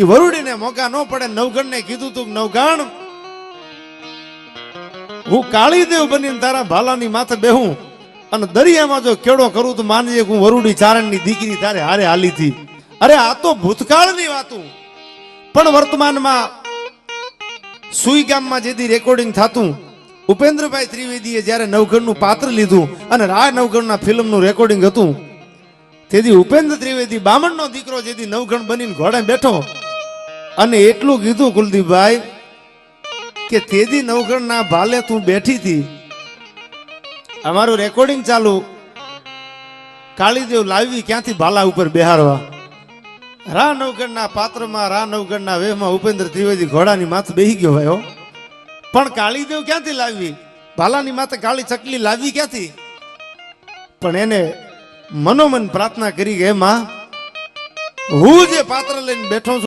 એ વરુડીને મોકા ન પડે નવગણને કીધું તું નવગણ હું કાળીદેવ બનીને તારા ભાલાની માથે બેહું અને દરિયામાં જો કેળો કરું તો માનજે હું વરુડી ચારણની દીકરી તારે હારે હાલી હતી. અરે, આ તો ભૂતકાળની વાતું પણ વર્તમાનમાં સુઈ ગામમાં જેથી રેકોર્ડિંગ થતું, ઉપેન્દ્રભાઈ ત્રિવેદીએ જ્યારે નવગણનું પાત્ર લીધું અને રા નવગણના ફિલ્મનું રેકોર્ડિંગ હતું, તેથી ઉપેન્દ્ર ત્રિવેદી બામણનો દીકરો જેથી નવગણ બનીને ઘોડે બેઠો અને એટલું કીધું કુલદીપભાઈ કે તેદી નવગણના ભાલે તું બેઠી હતી. અમારું રેકોર્ડિંગ ચાલુ. કાળીદેવ લાવી ક્યાંથી ભાલા ઉપર બેહારવા રા નવગણના પાત્રમાં, રા નવગણના વેહમાં ઉપેન્દ્ર ત્રિવેદી ઘોડાની માથે બેહી ગયો ભાઈ પણ કાળીદેવ ક્યાંથી લાવી? ભાલાની માથે કાળી ચકલી લાવી ક્યાંથી? પણ એને મનોમન પ્રાર્થના કરી કે એમાં હું જે પાત્ર લઈને બેઠો છું